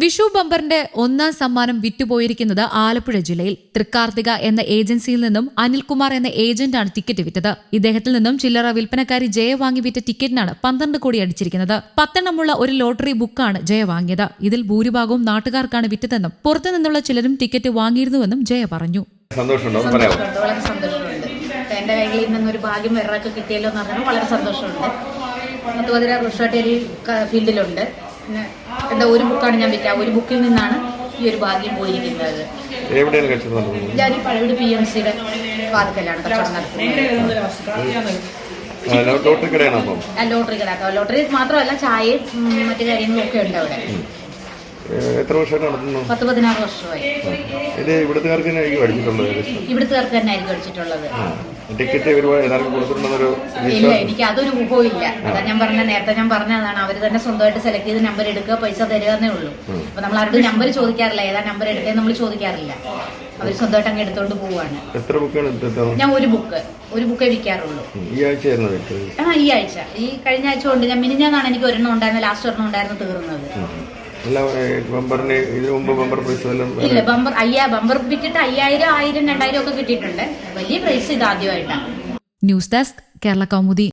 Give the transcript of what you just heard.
വിഷു ബമ്പറിന്റെ ഒന്നാം സമ്മാനം വിറ്റുപോയിരിക്കുന്നത് ആലപ്പുഴ ജില്ലയിൽ. തൃക്കാർത്തിക എന്ന ഏജൻസിയിൽ നിന്നും അനിൽകുമാർ എന്ന ഏജന്റാണ് ടിക്കറ്റ് വിറ്റത്. ഇദ്ദേഹത്തിൽ നിന്നും ചില്ലറ വിൽപ്പനക്കാരി ജയ വാങ്ങി വിറ്റ ടിക്കറ്റിനാണ് പന്ത്രണ്ട് കോടി അടിച്ചിരിക്കുന്നത്. പത്തെണ്ണമുള്ള ഒരു ലോട്ടറി ബുക്കാണ് ജയ വാങ്ങിയത്. ഇതിൽ ഭൂരിഭാഗവും നാട്ടുകാർക്കാണ് വിറ്റതെന്നും പുറത്തുനിന്നുള്ള ചിലരും ടിക്കറ്റ് വാങ്ങിയിരുന്നുവെന്നും ജയ പറഞ്ഞു. കയ്യിൽ നിന്നൊരു ഭാഗ്യം വേറൊക്കെ കിട്ടിയല്ലോ എന്ന് പറഞ്ഞാൽ വളരെ സന്തോഷമുണ്ട്. പത്ത് പതിനാറ് വർഷമായിട്ട് ഒരു ഫീൽഡിലുണ്ട്. എന്താ ഒരു ബുക്കാണ് ഞാൻ വിറ്റ. ഒരു ബുക്കിൽ നിന്നാണ് ഈ ഒരു ഭാഗ്യം പോയിരിക്കുന്നത്. എവിടെയാണ് കച്ചവടം നടത്തുന്നത് ഞാൻ ഈ പഴവിട് പി എം സിയുടെ വാതിക്കലാണ് കച്ചവടം നടത്തുന്നത്. ലോട്ടറി കടയാണോ ലോട്ടറി കടാക്കാം ലോട്ടറി മാത്രമല്ല ചായയും മറ്റു കാര്യങ്ങളും ഒക്കെ ഉണ്ട് അവിടെ. എത്ര വർഷമായിട്ട് നടത്തുന്നു? പത്ത് പതിനാറ് വർഷമായി. ഇത് ഇവിടുത്തുകാർക്ക് തന്നെ ആയിരിക്കും അടിച്ചിട്ടുള്ളത് ഇവിടുത്തുകാർക്ക് തന്നെ ആയിരിക്കും അടിച്ചിട്ടുള്ളത് ടിക്കറ്റ് ഒരുപാട് എല്ലാവർക്കും കൊടുത്തിട്ടുണ്ടെന്നൊരു ഇല്ല എനിക്ക് അതൊരു ഊഹമില്ല അതാ ഞാൻ പറഞ്ഞ നേരത്തെ ഞാൻ പറഞ്ഞതാണ് അവർ തന്നെ സ്വന്തമായിട്ട് സെലക്ട് ചെയ്ത് നമ്പർ എടുക്കുക പൈസ തരിക എന്നേ ഉള്ളൂ. അപ്പൊ നമ്മൾ ആരുടെ നമ്പർ ചോദിക്കാറില്ല. ഏതാ നമ്പർ എടുക്കുക നമ്മൾ ചോദിക്കാറില്ല. അവർ സ്വന്തമായിട്ട് അങ്ങ് എടുത്തോണ്ട് പോവാണ്. എത്ര ബുക്കാണ് ഞാൻ ഒരു ബുക്ക് ഒരു ബുക്കേ വിൽക്കാറുള്ളൂ. ഈ ആഴ്ച ആ ഈ ആഴ്ച. ഈ കഴിഞ്ഞ ആഴ്ച കൊണ്ട് ഞാൻ മിനിഞ്ഞാന്നാണ് എനിക്ക് ഒരെണ്ണം ഉണ്ടായിരുന്നത് ലാസ്റ്റ് ഒരെണ്ണം ഉണ്ടായിരുന്നു തീർന്നത്. അല്ല ബമ്പറിന് ഇതിനു മുമ്പ് ബമ്പർ പ്രൈസ് ഇല്ല ബമ്പർ അയ്യാ ബമ്പർ വിറ്റിട്ട് അയ്യായിരം ആയിരം രണ്ടായിരം ഒക്കെ കിട്ടിയിട്ടുണ്ട്. വലിയ പ്രൈസ് ഇത് ആദ്യമായിട്ടാണ്. News desk Kerala Kaumudi.